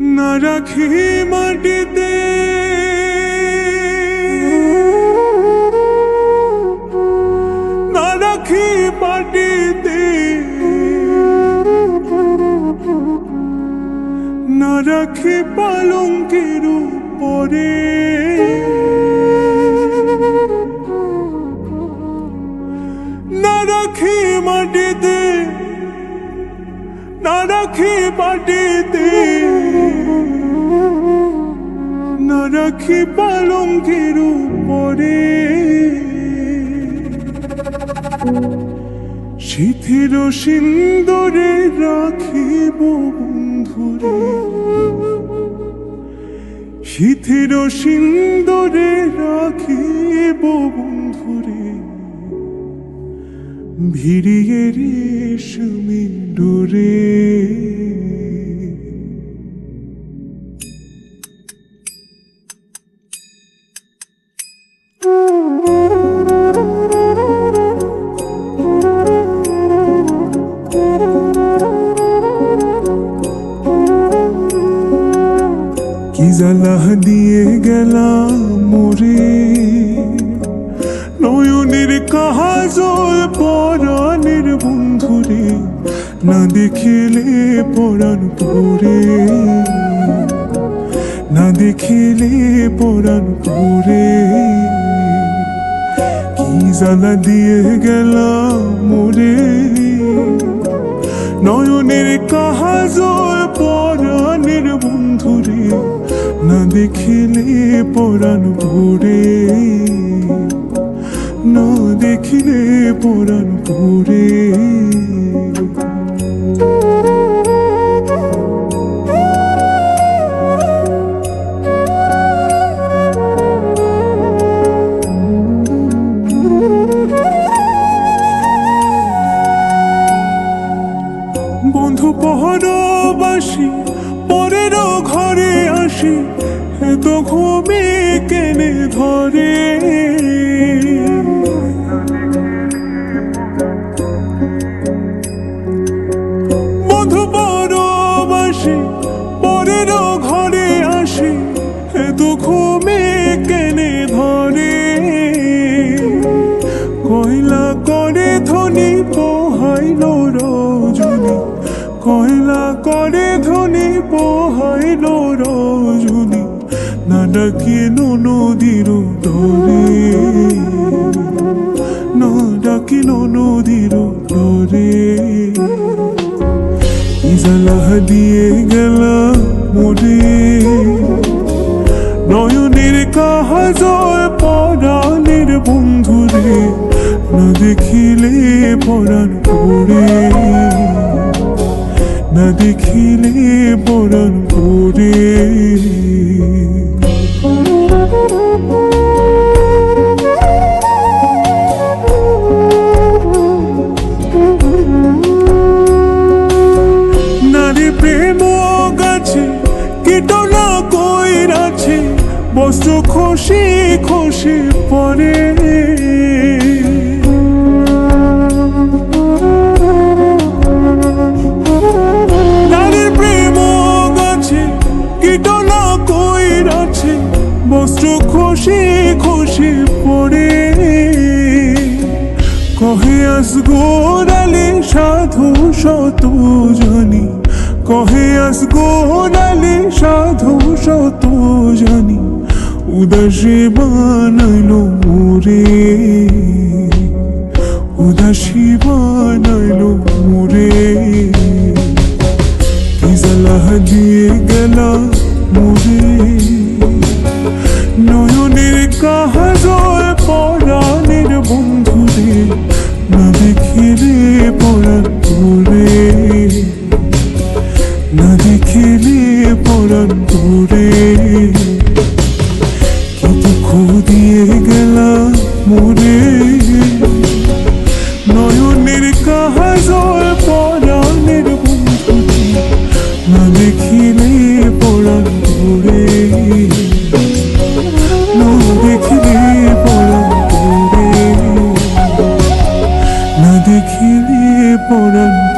না রাখি মাটিতে। না রাখি মাটিতে। না রাখি পালঙ্কের উপরে। মাটিতে। না রাখি মাটিতে। না রাখি পালঙ্কের উপরে। শিথির সিন্দরে রাখিব বন্ধুরে। শিথির সিন্দরে রাখিব বন্ধুরে। ভিড়িয়ে রেশমি ডোরে কি জ্বালা দিয়ে গেলাম মোরে নয়নের কাহাজল পরাণের বন্ধুরে না দেখিলে পরাণ পরে। না দেখিলে পরাণ পরে। কি জ্বালা দিয়ে গেলাম মোরে নয়নের কাহাজল পরাণের দেখিলে পরাণ ভরে না দেখিলে পরাণ ভরে। বন্ধু পহরবাসী পরের ঘরে আসি। ঘুমে কেনে ধরে পরবাসী পরের ঘরে আসি এত ঘুমে কেনে ধরে কয়লা করে ধনী পোহাইল রজনী, কয়লা করে ধনী পোহাইল রজনী। না ডাকিয়ে নদীর ডরে না ডাকিল নদীর ডরে ইজালা দিয়ে গেল মোরে নয়নের কাহাজয় পরাণের বন্ধুরে, না দেখিলে পরাণ পড়ে না দেখিলে পরাণ পড়ে নারী প্রেম গাছে কীটনা কইরাছে বস্তু খুশি খুশি পরে। কহে আস গোড়ালে সাধু শত জানি কহে আস গোড়ালে সাধু শত জানি উদাসে বানাইল মোরে উদাসী বানাইল মোরে 不能